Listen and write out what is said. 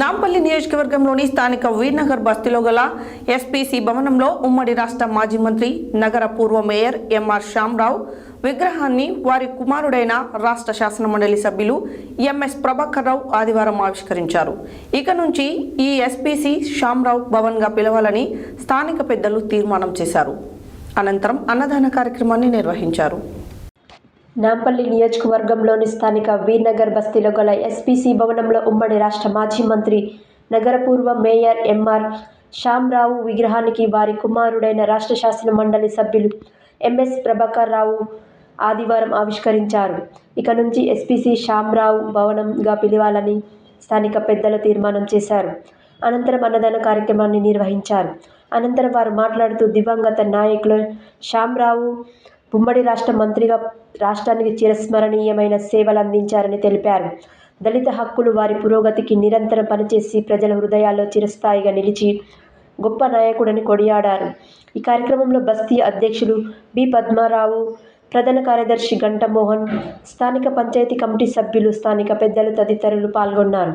నాంపల్లి నియోజకవర్గంలోని స్థానిక వీర్నగర్ బస్తీలో గల ఎస్పీసీ భవనంలో ఉమ్మడి రాష్ట్ర మాజీ మంత్రి నగర పూర్వ మేయర్ ఎంఆర్ శ్యామరావు విగ్రహాన్ని వారి కుమారుడైన రాష్ట్ర శాసన మండలి సభ్యులు ఎంఎస్ ప్రభాకర్ రావు ఆదివారం ఆవిష్కరించారు. ఇక నుంచి ఈ ఎస్పీసీ శ్యామరావు భవన్గా పిలవాలని స్థానిక పెద్దలు తీర్మానం చేశారు. అనంతరం అన్నదాన కార్యక్రమాన్ని నిర్వహించారు. నాంపల్లి నియోజకవర్గంలోని స్థానిక వీర్నగర్ బస్తీలో గల ఎస్పీసీ భవనంలో ఉమ్మడి రాష్ట్ర మాజీ మంత్రి నగరపూర్వ మేయర్ ఎంఆర్ శ్యామరావు విగ్రహానికి వారి కుమారుడైన రాష్ట్ర శాసన మండలి సభ్యులు ఎంఎస్ ప్రభాకర్ రావు ఆదివారం ఆవిష్కరించారు. ఇక నుంచి ఎస్పీసీ శ్యామరావు భవనంగా పిలవాలని స్థానిక పెద్దలు తీర్మానం చేశారు. అనంతరం అన్నదాన కార్యక్రమాన్ని నిర్వహించారు. అనంతరం వారు మాట్లాడుతూ దివంగత నాయకులు శ్యామరావు ఉమ్మడి రాష్ట్ర మంత్రిగా రాష్ట్రానికి చిరస్మరణీయమైన సేవలు అందించారని తెలిపారు. దళిత హక్కులు వారి పురోగతికి నిరంతరం పనిచేసి ప్రజల హృదయాల్లో చిరస్థాయిగా నిలిచి గొప్ప నాయకుడని కొనియాడారు. ఈ కార్యక్రమంలో బస్తీ అధ్యక్షులు బి. పద్మారావు ప్రధాన కార్యదర్శి గంటమోహన్ స్థానిక పంచాయతీ కమిటీ సభ్యులు స్థానిక పెద్దలు తదితరులు పాల్గొన్నారు.